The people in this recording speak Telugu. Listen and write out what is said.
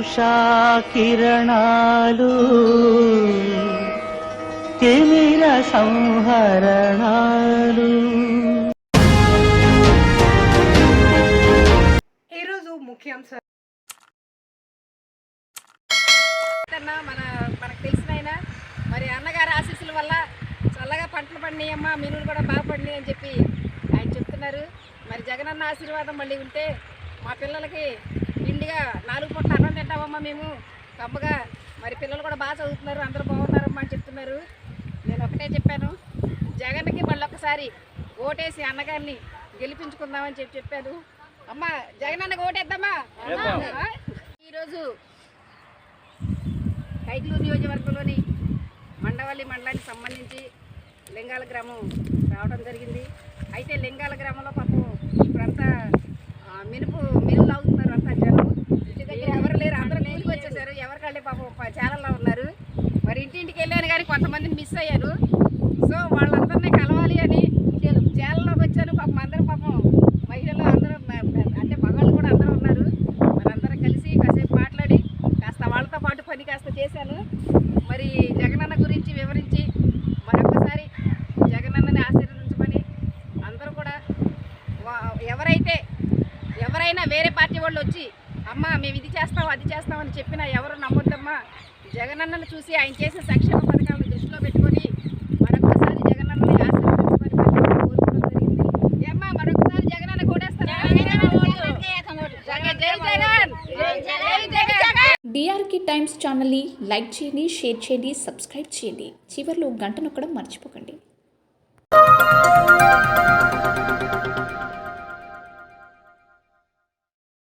ఉషా కిరణాలు తిమిర సంహరణాలు. ఈరోజు ముఖ్యాంశాలు అన్న మన మనకు తెలిసిన మరి అన్నగారి ఆశీస్సుల వల్ల చల్లగా పంటలు పండినాయమ్మా మినులు కూడా బాగా పండినాయి అని చెప్పి ఆయన చెప్తున్నారు. మరి జగనన్న ఆశీర్వాదం మళ్ళీ ఉంటే మా పిల్లలకి నిండుగా తింటామమ్మా మేము కమ్మగా మరి పిల్లలు కూడా బాగా చదువుతున్నారు అందరూ బాగున్నారమ్మా అని చెప్తున్నారు. నేను ఒకటే చెప్పాను జగన్కి మళ్ళీ ఒకసారి ఓటేసి అన్నగారిని గెలిపించుకుందామని చెప్పి చెప్పాను. అమ్మా జగన్ అన్నకి ఓటేద్దామా? ఈరోజు కైకలూరు నియోజకవర్గంలోని మండవల్లి మండలానికి సంబంధించి లింగాల గ్రామం రావడం జరిగింది. అయితే లింగాల గ్రామంలో పాపం ఇప్పుడంతా మినుపు మినులు అవుతున్నారు ఇంటింటికి వెళ్ళాను కానీ కొంతమందిని మిస్ అయ్యారు. సో వాళ్ళందరినీ కలవాలి అని చేలలోకి వచ్చాను. పాపం అందరూ పాపం మహిళలు అందరూ అంటే మగవాళ్ళు కూడా అందరూ ఉన్నారు. మనందరం కలిసి కాసేపు మాట్లాడి కాస్త వాళ్ళతో పాటు పని కాస్త చేశాను. మరి జగనన్న గురించి వివరించి మరొకసారి జగనన్నని ఆశీర్వదించమని అందరూ కూడా వా- ఎవరైతే ఎవరైనా వేరే పార్టీ వాళ్ళు వచ్చి అమ్మ మేము ఇది చేస్తాం అది చేస్తాం అని చెప్పినా ఎవరు నమ్మొద్దమ్మా. జగనన్నను చూసి ఆయన చేసిన సంక్షేమ పథకాలను దృష్టిలో పెట్టుకొని మరొకసారి జగనన్నని ఏమ్మా మరొకసారి జగనన్న కోటేస్తారా జగన్ జై జగన్. జై జగన్ డిఆర్కి టైమ్స్ ఛానల్ని లైక్ చేయండి షేర్ చేయండి సబ్స్క్రైబ్ చేయండి. చివరిలో గంట నొక్కడం మర్చిపోకండి.